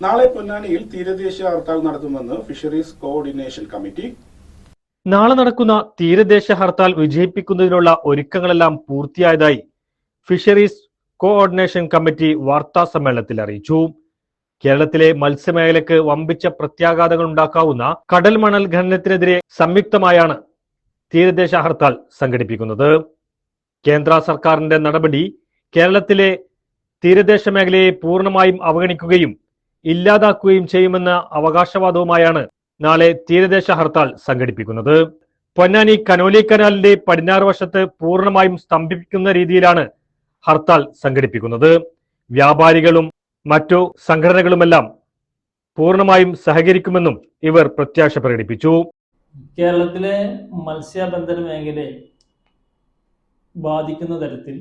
നാളെ പൊന്നാനിയിൽ തീരദേശ ഹർത്താൽ നടത്തുമെന്ന് ഫിഷറീസ് കോർഡിനേഷൻ കമ്മിറ്റി നാളെ നടക്കുന്ന തീരദേശ ഹർത്താൽ വിജയിപ്പിക്കുന്നതിനുള്ള ഒരുക്കങ്ങളെല്ലാം പൂർത്തിയായതായി ഫിഷറീസ് കോർഡിനേഷൻ കമ്മിറ്റി വാർത്താ സമ്മേളനത്തിൽ അറിയിച്ചു. കേരളത്തിലെ മത്സ്യമേഖലയ്ക്ക് വമ്പിച്ച പ്രത്യാഘാതങ്ങൾ ഉണ്ടാക്കാവുന്ന കടൽ മണൽ ഖനനത്തിനെതിരെ സംയുക്തമായാണ് തീരദേശ ഹർത്താൽ സംഘടിപ്പിക്കുന്നത്. കേന്ദ്ര സർക്കാരിന്റെ നടപടി കേരളത്തിലെ തീരദേശ മേഖലയെ പൂർണമായും അവഗണിക്കുകയും ഇല്ലാതാക്കുകയും ചെയ്യുമെന്ന അവകാശവാദവുമായാണ് നാളെ തീരദേശ ഹർത്താൽ സംഘടിപ്പിക്കുന്നത്. പൊന്നാനി കനോലി കനാലിന്റെ പടിഞ്ഞാറ് വശത്ത് പൂർണമായും സ്തംഭിപ്പിക്കുന്ന രീതിയിലാണ് ഹർത്താൽ സംഘടിപ്പിക്കുന്നത്. വ്യാപാരികളും മറ്റു സംഘടനകളുമെല്ലാം പൂർണമായും സഹകരിക്കുമെന്നും ഇവർ പ്രത്യാശ പ്രകടിപ്പിച്ചു. കേരളത്തിലെ മത്സ്യബന്ധന മേഖലയെ ബാധിക്കുന്ന തരത്തിൽ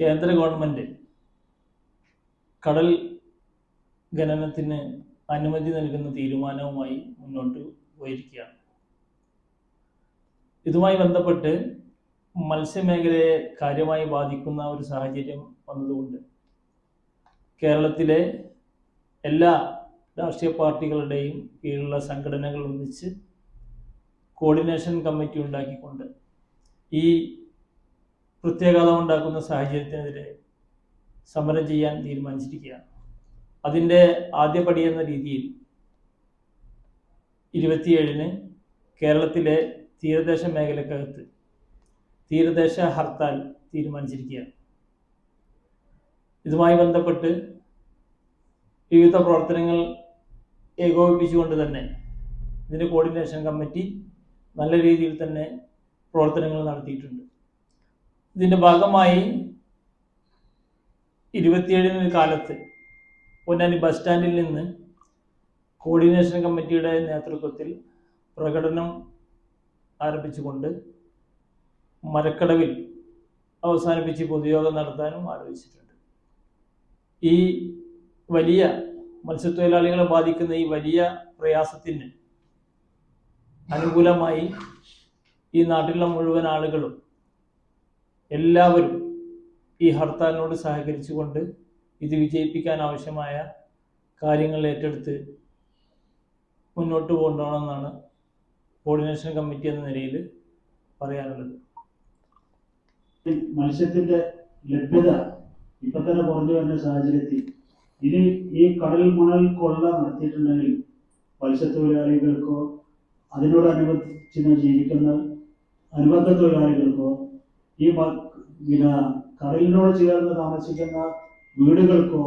കേന്ദ്ര ഗവൺമെന്റ് കടൽ ഖനനത്തിന് അനുമതി നൽകുന്ന തീരുമാനവുമായി മുന്നോട്ട് പോയിരിക്കുകയാണ്. ഇതുമായി ബന്ധപ്പെട്ട് മത്സ്യമേഖലയെ കാര്യമായി ബാധിക്കുന്ന ഒരു സാഹചര്യം വന്നതുകൊണ്ട് കേരളത്തിലെ എല്ലാ രാഷ്ട്രീയ പാർട്ടികളുടെയും കീഴിലുള്ള സംഘടനകൾ ഒന്നിച്ച് കോർഡിനേഷൻ കമ്മിറ്റി ഉണ്ടാക്കിക്കൊണ്ട് ഈ പ്രത്യാഘാതം ഉണ്ടാക്കുന്ന സാഹചര്യത്തിനെതിരെ സമരം ചെയ്യാൻ തീരുമാനിച്ചിരിക്കുകയാണ്. അതിന്റെ ആദ്യപടി എന്ന രീതിയിൽ ഇരുപത്തിയേഴിന് കേരളത്തിലെ തീരദേശ മേഖലക്കകത്ത് തീരദേശ ഹർത്താൽ തീരുമാനിച്ചിരിക്കുകയാണ്. ഇതുമായി ബന്ധപ്പെട്ട് വിവിധ പ്രവർത്തനങ്ങൾ ഏകോപിപ്പിച്ചുകൊണ്ട് തന്നെ ഇതിന്റെ കോർഡിനേഷൻ കമ്മിറ്റി നല്ല രീതിയിൽ തന്നെ പ്രവർത്തനങ്ങൾ നടത്തിയിട്ടുണ്ട്. ഇതിന്റെ ഭാഗമായി ഇരുപത്തിയേഴിന് കാലത്ത് പൊന്നാനി ബസ് സ്റ്റാൻഡിൽ നിന്ന് കോർഡിനേഷൻ കമ്മിറ്റിയുടെ നേതൃത്വത്തിൽ പ്രകടനം ആരംഭിച്ചുകൊണ്ട് മരക്കടവിൽ അവസാനിപ്പിച്ച് പൊതുയോഗം നടത്താനും ആലോചിച്ചിട്ടുണ്ട്. ഈ വലിയ മത്സ്യത്തൊഴിലാളികളെ ബാധിക്കുന്ന ഈ വലിയ പ്രയാസത്തിന് അനുകൂലമായി ഈ നാട്ടിലുള്ള മുഴുവൻ ആളുകളും എല്ലാവരും ഈ ഹർത്താലിനോട് സഹകരിച്ചുകൊണ്ട് ഇത് വിജയിപ്പിക്കാൻ ആവശ്യമായ കാര്യങ്ങൾ ഏറ്റെടുത്ത് മുന്നോട്ട് കൊണ്ടുപോകണമെന്നാണ് കോർഡിനേഷൻ കമ്മിറ്റി എന്ന നിലയിൽ പറയാനുള്ളത്. മത്സ്യത്തിന്റെ ലഭ്യത ഇപ്പൊ തന്നെ കുറഞ്ഞു വരുന്ന സാഹചര്യത്തിൽ ഇനി ഈ കടൽ മണൽ കൊള്ള നടത്തിയിട്ടുണ്ടെങ്കിൽ മത്സ്യത്തൊഴിലാളികൾക്കോ അതിനോടനുബന്ധിച്ച് ജീവിക്കുന്ന അനുബന്ധ തൊഴിലാളികൾക്കോ ഈ കടലിനോട് ചേർന്ന് താമസിക്കുന്ന വീടുകൾക്കോ